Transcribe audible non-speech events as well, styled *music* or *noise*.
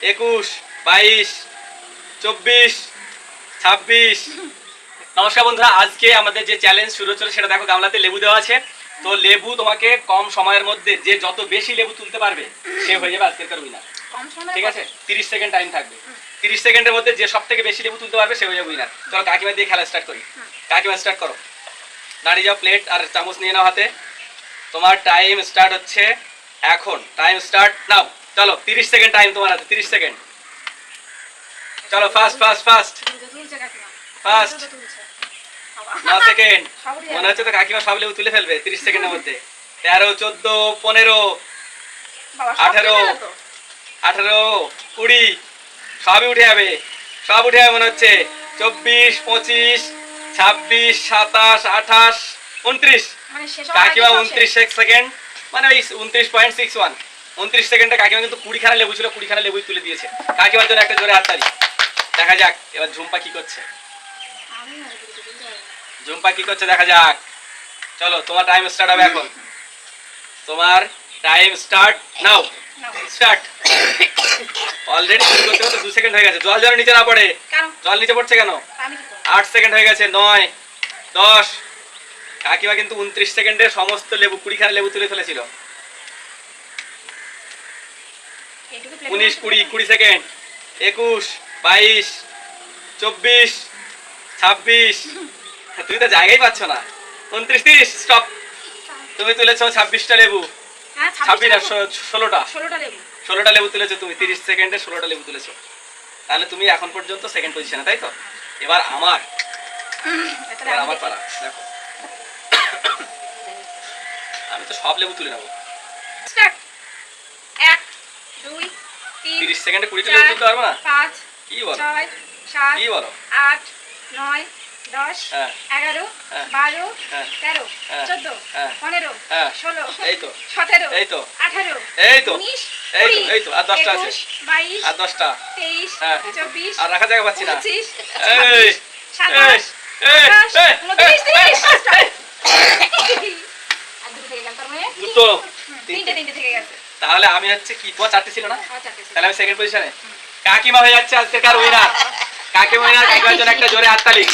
একুশ বাইশ চব্বিশ ছাব্বিশ। নমস্কার বন্ধুরা আজকে আমাদের যে চ্যালেঞ্জ শুরু হচ্ছিল সেটা দেখো গামলাতে লেবু দেওয়া আছে। তো লেবু তোমাকে কম সময়ের মধ্যে যে যত বেশি লেবু তুলতে পারবে সে হয়ে যাবে আজকের উইনার ঠিক আছে? তিরিশ সেকেন্ড টাইম থাকবে। তিরিশ সেকেন্ডের মধ্যে যে সব থেকে বেশি লেবু তুলতে পারবে সে হয়ে যাবে উইনার চলো কাকিমা দিয়ে খেলা স্টার্ট করি। কাকিমা স্টার্ট করো। দাঁড়িয়ে যাও প্লেট আর চামচ নিয়ে নাও হাতে। তোমার টাইম স্টার্ট হচ্ছে এখন। টাইম স্টার্ট নাও চলো তিরিশ সেকেন্ড টাইম তোমার হাতে তিরিশ সেকেন্ড চলো ফাস্ট ফাস্ট ফাস্ট। ন সেকেন্ড মনে। হচ্ছে তো কাকিমা সব লেবু তুলে ফেলবে তিরিশ সেকেন্ডের মধ্যে তেরো চোদ্দ পনেরো আঠেরো। আঠেরো কুড়ি সবই উঠে যাবে সব উঠে যাবে মনে হচ্ছে চব্বিশ পঁচিশ ছাব্বিশ সাতাশ আঠাশ উনত্রিশ মানে কাকিমা উনত্রিশ। সেকেন্ড মানে ওই উনত্রিশ পয়েন্ট সিক্স ওয়ান উনত্রিশ সেকেন্ডে কাকিমা কিন্তু কুড়িখানা লেবু ছিল কুড়িখানা লেবুই তুলে দিয়েছে। কাকিমার জন্য একটা জোরে হাততালি। দেখা যাক এবার ঝুম্পা কি করছে। ঝুম্পা কি করছে দেখা যাক। চলো তোমার টাইম স্টার্ট হবে এখন। তোমার time start now. Start already শুরু করতে করতে দু সেকেন্ড হয়ে গেছে। জল যেন নিচে না পড়ে। জল নিচে পড়ছে কেন? আট সেকেন্ড হয়ে গেছে নয় দশ। কাকিমা কিন্তু উনত্রিশ সেকেন্ডে সমস্ত লেবু কুড়িখানা লেবু তুলে ফেলেছিল। উনিশ কুড়ি কুড়ি সেকেন্ড। একুশ বাইশ চব্বিশ ছাব্বিশ। তুমি তো জায়গাই পাচ্ছ না। উনত্রিশ তিরিশ স্টপ তুমি তুলেছো ছাব্বিশটা লেবু। হ্যাঁ, ছাব্বিশ ছাব্বিশটা ষোলোটা। ষোলোটা লেবু। তুলেছো তুমি তিরিশ সেকেন্ডে ষোলোটা লেবু তুলেছো। তাহলে তুমি এখন পর্যন্ত সেকেন্ড পজিশনে তাই তো? এবার আমার। আমার। পালা। দেখো। *coughs* আমি তো সব লেবু তুলে নেব। তিরিশ সেকেন্ডে কুড়িটা লেবু তুলতে পারব না পাঁচ, কি বলো ছয়, সাত, কি বলো আট, নয়, দশ। এগারো। বারো। তেরো। চোদ্দ। পনেরো। ষোলো, এই তো। সতেরো, এই তো। আঠারো, এই তো। উনিশ, এই তো, এই তো, আর দশটা আছে। বাইশ, আর দশটা তেইশ। চব্বিশ, আর রাখা জায়গা পাচ্ছি না পঁচিশ, সাতাশ, উনত্রিশ, তিরিশ, দুটো তিনটে তিনটে থেকে গেছে তাহলে আমি হচ্ছে কি? তোমার চারটে ছিল না? ছিল। তাহলে আমি সেকেন্ড পজিশনে কাকিমা হয়ে যাচ্ছে আজকে কার উইনার *laughs* কাকিমা উইনার কাকিমার জন্য একটা জোরে হাততালি।